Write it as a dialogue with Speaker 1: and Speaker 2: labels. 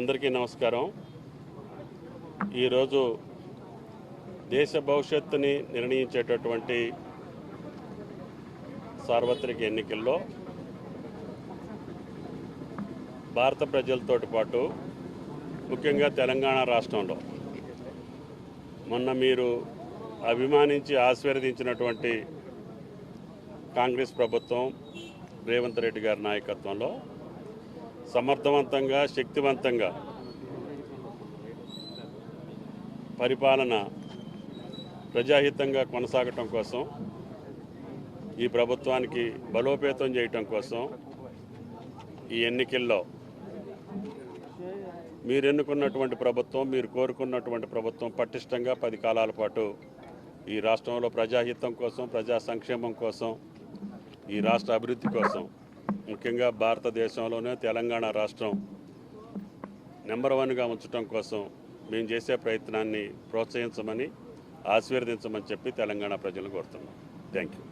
Speaker 1: అందరికీ నమస్కారం. ఈరోజు దేశ భవిష్యత్తుని నిర్ణయించేటటువంటి సార్వత్రిక ఎన్నికల్లో భారత ప్రజలతోటి పాటు ముఖ్యంగా తెలంగాణ రాష్ట్రంలో మొన్న మీరు అభిమానించి ఆశీర్వదించినటువంటి కాంగ్రెస్ ప్రభుత్వం రేవంత్ రెడ్డి గారి నాయకత్వంలో సమర్థవంతంగా శక్తివంతంగా పరిపాలన ప్రజాహితంగా కొనసాగటం కోసం ఈ ప్రభుత్వానికి బలోపేతం చేయటం కోసం ఈ ఎన్నికల్లో మీరు ఎన్నుకున్నటువంటి ప్రభుత్వం మీరు కోరుకున్నటువంటి ప్రభుత్వం పటిష్టంగా పది కాలాల పాటు ఈ రాష్ట్రంలో ప్రజాహితం కోసం ప్రజా సంక్షేమం కోసం ఈ రాష్ట్ర అభివృద్ధి కోసం ముఖ్యంగా భారతదేశంలోనే తెలంగాణ రాష్ట్రం నెంబర్ వన్గా ఉంచడం కోసం మేము చేసే ప్రయత్నాన్ని ప్రోత్సహించమని ఆశీర్వదించమని చెప్పి తెలంగాణ ప్రజలను కోరుతున్నాం. Thank you.